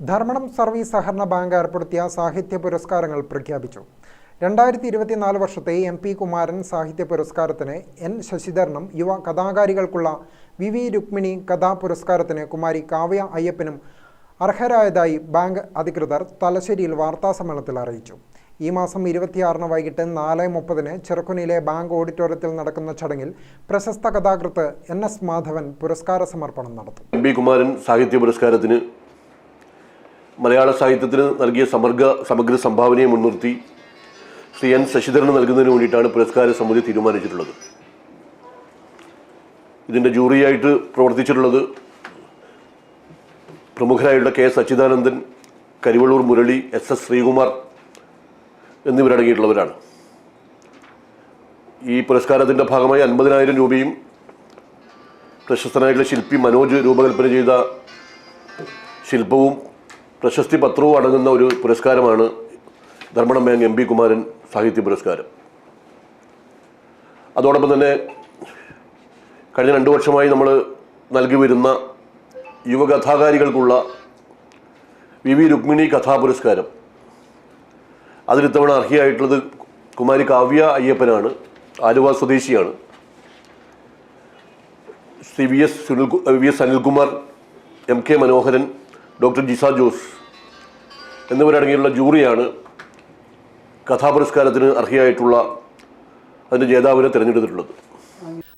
Dharmadam service സഹകരണ bank ഏർപ്പെടുത്തിയ സാഹിത്യ പുരസ്കാരങ്ങൾ പ്രഖ്യാപിച്ചു. രണ്ടായിരത്തി ഇരുപത്തിനാല് വർഷത്തെ എം പി കുമാരൻ സാഹിത്യ പുരസ്കാരത്തിന് എൻ ശശിധരനും യുവ കഥാകാരികൾക്കുള്ള വി വി രുക്മിണി കഥാ പുരസ്കാരത്തിന് കുമാരി കാവ്യ അയ്യപ്പനും അർഹരായതായി ബാങ്ക് അധികൃതർ തലശ്ശേരിയിൽ വാർത്താസമ്മേളനത്തിൽ അറിയിച്ചു. ഈ മാസം ഇരുപത്തിയാറിന് വൈകിട്ട് നാല് മുപ്പതിന് ചെറുക്കുനിയിലെ ബാങ്ക് ഓഡിറ്റോറിയത്തിൽ നടക്കുന്ന ചടങ്ങിൽ പ്രശസ്ത കഥാകൃത്ത് എൻ എസ് മാധവൻ പുരസ്കാര സമർപ്പണം നടത്തും. എം പി കുമാരൻ സാഹിത്യ പുരസ്കാരത്തിന് മലയാള സാഹിത്യത്തിന് നൽകിയ സമഗ്ര സമഗ്ര സംഭാവനയെ മുൻനിർത്തി ശ്രീ എൻ ശശിധരന് നൽകുന്നതിന് വേണ്ടിയിട്ടാണ് പുരസ്കാര സമിതി തീരുമാനിച്ചിട്ടുള്ളത്. ഇതിന്റെ ജൂറിയായിട്ട് പ്രവർത്തിച്ചിട്ടുള്ളത് പ്രമുഖരായുള്ള K S Achuthanandan Karivellur Murali S S Sreekumar എന്നിവരടങ്ങിയിട്ടുള്ളവരാണ്. ഈ പുരസ്കാരത്തിന്റെ ഭാഗമായി അൻപതിനായിരം രൂപയും പ്രശസ്തനായിട്ടുള്ള ശില്പി മനോജ് രൂപകൽപ്പന ചെയ്ത ശില്പവും പ്രശസ്തി പത്രവും അടങ്ങുന്ന ഒരു പുരസ്കാരമാണ് Dharmadam bank M P Kumaran സാഹിത്യ പുരസ്കാരം. അതോടൊപ്പം തന്നെ കഴിഞ്ഞ രണ്ടു വർഷമായി നമ്മൾ നൽകി വരുന്ന യുവകഥാകാരികൾക്കുള്ള വി വി രുക്മിണി കഥാ പുരസ്കാരം. അതിലിത്തവണ അർഹിയായിട്ടുള്ളത് കുമാരി കാവ്യ അയ്യപ്പനാണ് ആലുവ സ്വദേശിയാണ്. Shri V S Sunil V S Anilkumar M K Manoharan doctor Jisa Jose എന്നിവരടങ്ങിയുള്ള ജൂറിയാണ് കഥാപുരസ്കാരത്തിന് അർഹയായിട്ടുള്ള അതിന്റെ ജേതാവിനെ തിരഞ്ഞെടുത്തിട്ടുള്ളത്.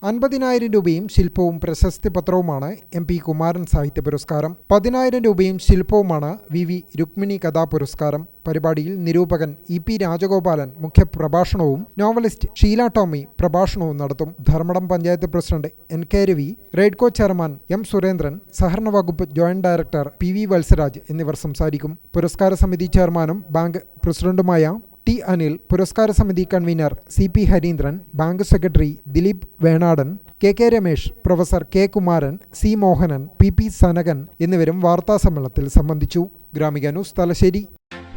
അൻപതിനായിരം രൂപയും ശില്പവും പ്രശസ്തി പത്രവുമാണ് എം പി കുമാരൻ സാഹിത്യ പുരസ്കാരം. പതിനായിരം രൂപയും ശില്പവുമാണ് വി വി രുക്മിണി കഥാ പുരസ്കാരം. പരിപാടിയിൽ നിരൂപകൻ ഇ പി രാജഗോപാലൻ മുഖ്യപ്രഭാഷണവും നോവലിസ്റ്റ് ഷീല ടോമി പ്രഭാഷണവും നടത്തും. Dharmadam panchayat president N K Ravi Raidco chairman M Surendran സഹകരണ വകുപ്പ് joint director P V Valsaraj എന്നിവർ സംസാരിക്കും. പുരസ്കാര സമിതി ചെയർമാനും ബാങ്ക് പ്രസിഡന്റുമായ ടി അനിൽ പുരസ്കാര സമിതി convener C P Harindran bank secretary Dileep Venadan K K Ramesh professor K Kumaran C Mohanan P P Sanakan എന്നിവരും വാർത്താസമ്മേളനത്തിൽ സംബന്ധിച്ചു. Gramika news Thalassery.